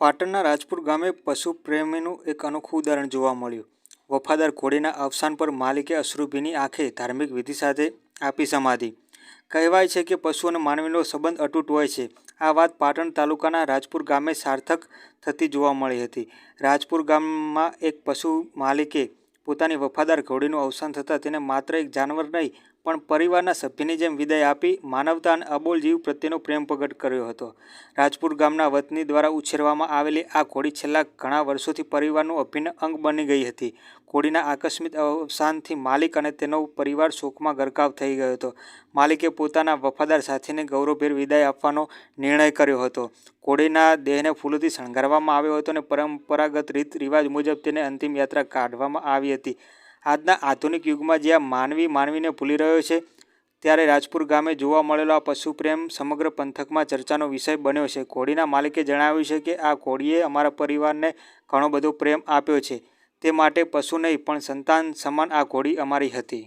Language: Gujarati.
પાટણના રાજપુર ગામે પશુ પ્રેમીનું એક અનોખું ઉદાહરણ જોવા મળ્યું. વફાદાર ઘોડીના અવસાન પર માલિકે અશ્રુભીની આંખે ધાર્મિક વિધિ સાથે આપી સમાધિ. કહેવાય છે કે પશુ અને માનવીનો સંબંધ અતૂટ હોય છે. આ વાત પાટણ તાલુકાના રાજપુર ગામે સાર્થક થતી જોવા મળી હતી. રાજપુર ગામમાં એક પશુ માલિકે પોતાની વફાદાર ઘોડીનું અવસાન થતાં તેને માત્ર એક જાનવર નહીં પણ પરિવારના સભ્યની જેમ વિદાય આપી માનવતા અને અબોલ જીવ પ્રત્યેનો પ્રેમ પ્રગટ કર્યો હતો. રાજપુર ગામના વતની દ્વારા ઉછેરવામાં આવેલી આ ઘોડી છેલ્લા ઘણા વર્ષોથી પરિવારનું અભિન્ન અંગ બની ગઈ હતી. ઘોડીના આકસ્મિક અવસાનથી માલિક અને તેનો પરિવાર શોકમાં ગરકાવ થઈ ગયો હતો. માલિકે પોતાના વફાદાર સાથીને ગૌરવભેર વિદાય આપવાનો નિર્ણય કર્યો હતો. ઘોડીના દેહને ફૂલોથી શણગારવામાં આવ્યો હતો અને પરંપરાગત રીત રિવાજ મુજબ તેને અંતિમ યાત્રા કાઢવામાં આવી હતી. આજના આધુનિક યુગમાં જ્યાં માનવી માનવીને ભૂલી રહ્યો છે, ત્યારે રાજપુર ગામે જોવા મળેલો આ પશુ પ્રેમ સમગ્ર પંથકમાં ચર્ચાનો વિષય બન્યો છે. ઘોડીના માલિકે જણાવ્યું છે કે આ ઘોડીએ અમારા પરિવારને ઘણો બધો પ્રેમ આપ્યો છે, તે માટે પશુ નહીં, પણ સંતાન સમાન આ ઘોડી અમારી હતી.